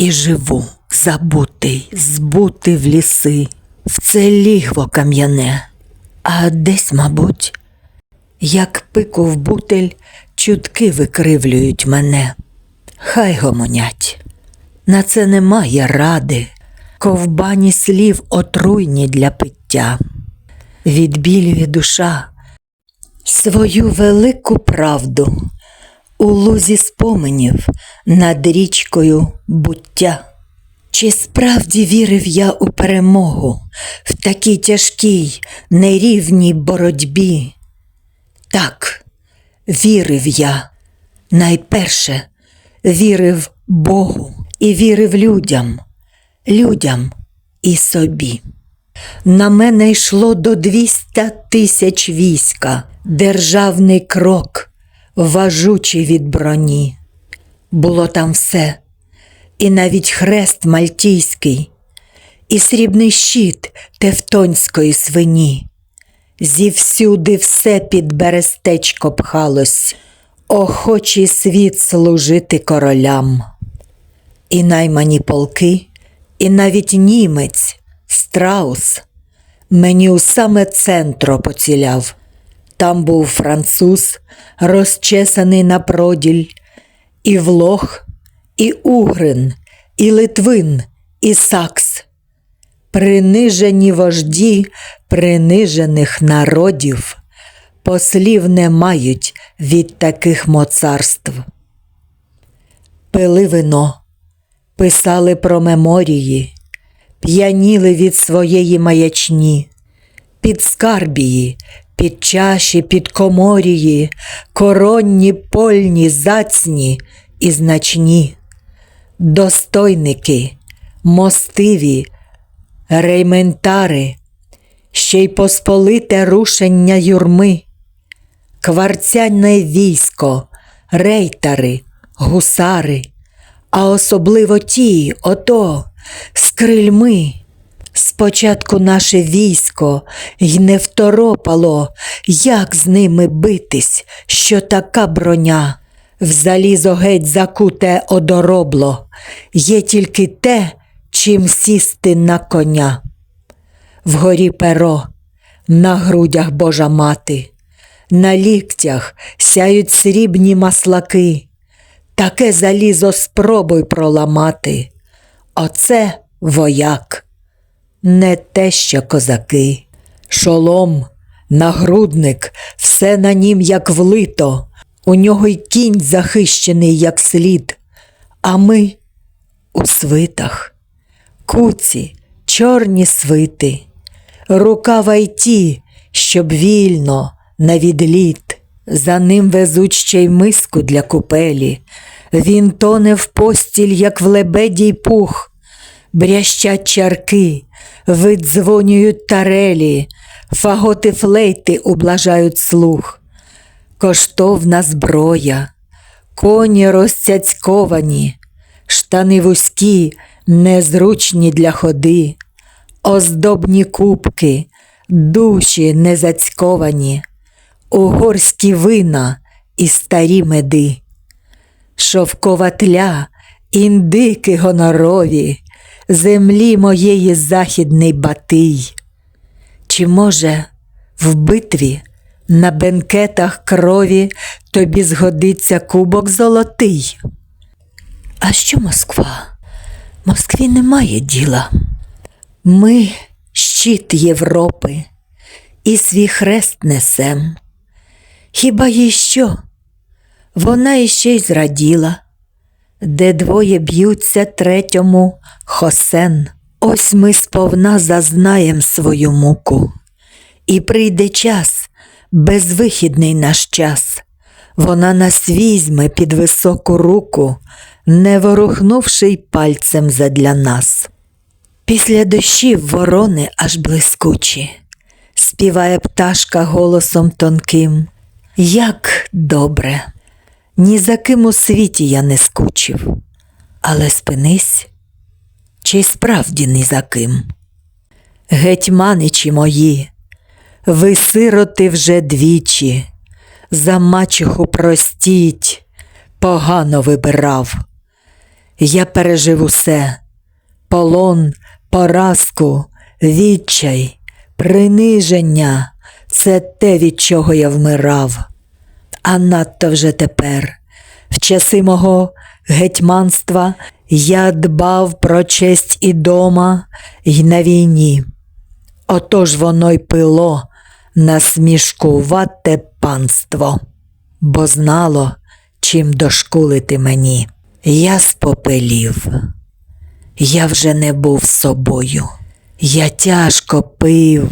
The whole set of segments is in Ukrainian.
і живу, забутий, збутий в ліси, в це лігво кам'яне, а десь, мабуть, як пику в бутель, чутки викривлюють мене. Хай гомонять. На це немає ради, ковбані слів отруйні для пиття. Відбілює душа свою велику правду у лузі споменів над річкою буття. Чи справді вірив я у перемогу в такій тяжкій, нерівній боротьбі? Так, вірив я. Найперше вірив Богу і вірив людям, людям і собі. На мене йшло до 200 тисяч війська, державний крок, важучий від броні. Було там все, і навіть хрест мальтійський, і срібний щит тевтонської свині. Зівсюди все під берестечко пхалось, охочий світ служити королям. І наймані полки, і навіть німець, страус, мені у саме центро поціляв. Там був француз, розчесаний на проділь, і влох, і угрин, і литвин, і сакс. Принижені вожді принижених народів послів не мають від таких моцарств. Пили вино, писали про меморії, п'яніли від своєї маячні, під скарбії, під чаші, під коморії, коронні, польні, зацні і значні, достойники, мостиві, рейментари, ще й посполите рушення юрми, кварцяне військо, рейтари, гусари, а особливо ті, ото, з крильми. Спочатку наше військо й не второпало, як з ними битись, що така броня. В залізо геть закуте одоробло, є тільки те, чим сісти на коня. Вгорі перо, на грудях Божа мати, на ліктях сяють срібні маслаки. Таке залізо спробуй проламати. Оце вояк, не те, що козаки. Шолом, нагрудник, все на нім як влито, у нього й кінь захищений, як слід, а ми у свитах, куці, чорні свити, рукава й щоб вільно, на відліт. За ним везуть ще й миску для купелі. Він тоне в постіль, як в лебедій пух, брящать чарки, видзвонюють тарелі, фаготи флейти ублажають слух. Коштовна зброя, коні розцяцьковані, штани вузькі, незручні для ходи, оздобні кубки, душі незацьковані, угорські вина і старі меди, шовкова тля, індики гонорові, землі моєї західний батий. Чи, може, в битві на бенкетах крові тобі згодиться кубок золотий? А що Москва? Москві немає діла. Ми щит Європи і свій хрест несем. Хіба їй що? Вона іще й зраділа, де двоє б'ються третьому хосен. Ось ми сповна зазнаєм свою муку, і прийде час, безвихідний наш час. Вона нас візьме під високу руку, не ворухнувши й пальцем задля нас. Після дощів ворони аж блискучі, співає пташка голосом тонким. Як добре, ні за ким у світі я не скучив, але спинись, чи справді ні за ким. Гетьманичі мої, ви сироти вже двічі, за мачеху простіть, погано вибирав. Я пережив усе полон, поразку, відчай, приниження це те, від чого я вмирав. А надто вже тепер, в часи мого гетьманства, я дбав про честь і дома, й на війні. Отож воно й пило насмішкувате панство, бо знало, чим дошкулити мені. Я спопелів. Я вже не був собою. Я тяжко пив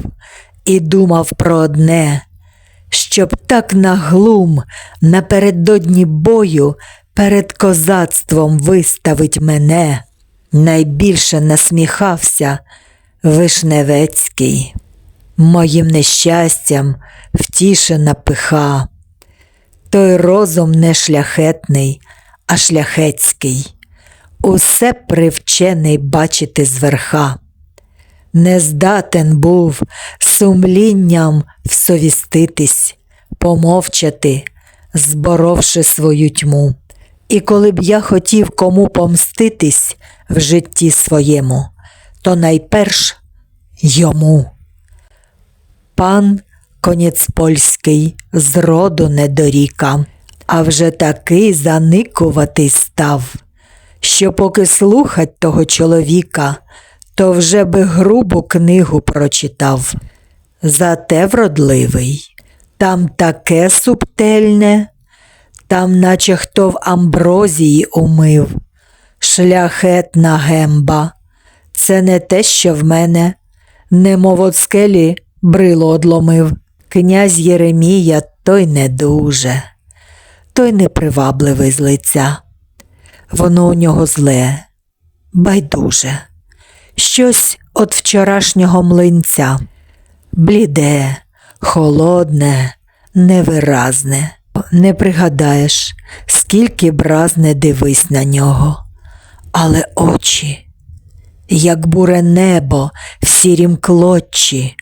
і думав про одне, щоб так наглум напередодні бою перед козацтвом виставить мене. Найбільше насміхався Вишневецький. Моїм нещастям втішена пиха. Той розум не шляхетний, а шляхетський усе привчений бачити зверха. Не здатен був сумлінням всовіститись, помовчати, зборовши свою тьму. І коли б я хотів кому помститись в житті своєму, то найперш йому. Пан Коніцпольський зроду не доріка, а вже такий заникуватий став що поки слухать того чоловіка, то вже би грубу книгу прочитав. Зате вродливий, там таке субтельне, там, наче хто в амброзії умив, шляхетна гемба. Це не те, що в мене, немов от скелі брило одломив. Князь Єремія той не дуже, той непривабливий з лиця. Воно у нього зле, байдуже, щось от вчорашнього млинця, бліде, холодне, невиразне. Не пригадаєш, скільки б раз не дивись на нього, але очі, як буре небо в сірім клочі,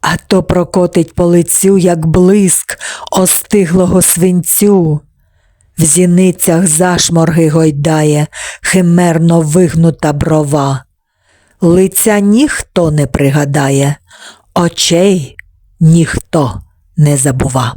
а то прокотить по лицю, як блиск остиглого свинцю. В зіницях зашморги гойдає химерно вигнута брова. Лиця ніхто не пригадає, очей ніхто не забува.